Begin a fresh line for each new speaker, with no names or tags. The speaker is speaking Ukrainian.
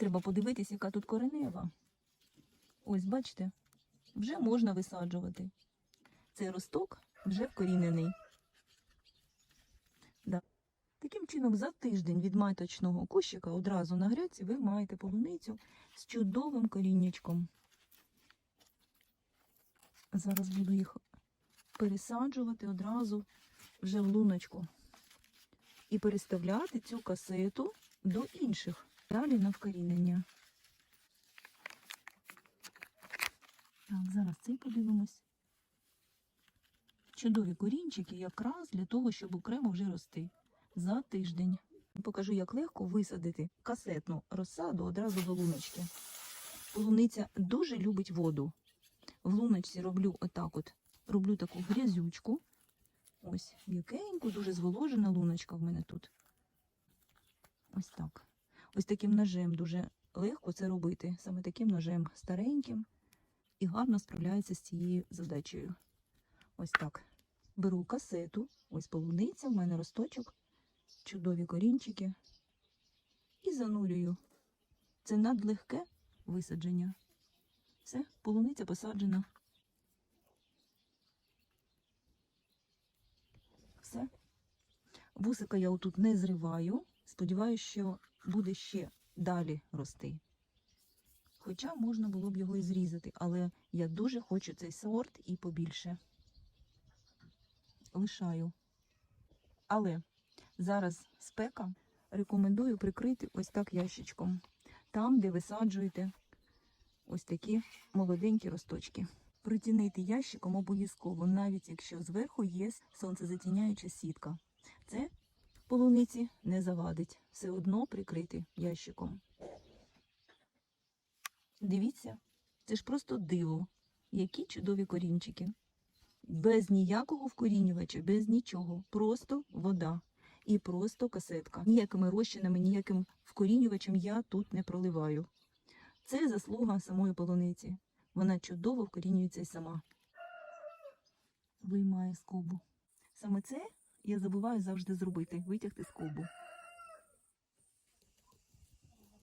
Треба подивитись, яка тут коренева. Ось, бачите, вже можна висаджувати. Цей росток вже вкорінений. Да. Таким чином, за тиждень від маточного кущика одразу на грядці ви маєте полуницю з чудовим коріннячком. Зараз буду їх пересаджувати одразу вже в луночку і переставляти цю касету до інших. Далі на вкорінення. Так, зараз цей подивимось. Чудові корінчики якраз для того, щоб окремо вже рости за тиждень. Покажу, як легко висадити касетну розсаду одразу до луночки. Полуниця дуже любить воду. В луночці роблю отак от. Роблю таку грязючку. Ось м'якеньку, дуже зволожена луночка в мене тут. Ось так. Ось таким ножем дуже легко це робити. Саме таким ножем стареньким і гарно справляється з цією задачею. Ось так. Беру касету, ось полуниця, в мене росточок, чудові корінчики. І занурюю. Це надлегке висадження. Все, полуниця посаджена. Все. Вусика я отут не зриваю. Сподіваюся, що буде ще далі рости. Хоча можна було б його і зрізати, але я дуже хочу цей сорт і побільше. Лишаю. Але зараз спека рекомендую прикрити ось так ящичком. Там, де висаджуєте ось такі молоденькі росточки. Притінити ящиком обов'язково, навіть якщо зверху є сонцезатіняюча сітка. Це полуниці не завадить. Все одно прикрити ящиком. Дивіться, це ж просто диво. Які чудові корінчики. Без ніякого вкорінювача, без нічого. Просто вода і просто касетка. Ніякими розчинами, ніяким вкорінювачем я тут не проливаю. Це заслуга самої полуниці. Вона чудово вкорінюється сама. Виймає скобу. Саме це я забуваю завжди зробити витягти скобу.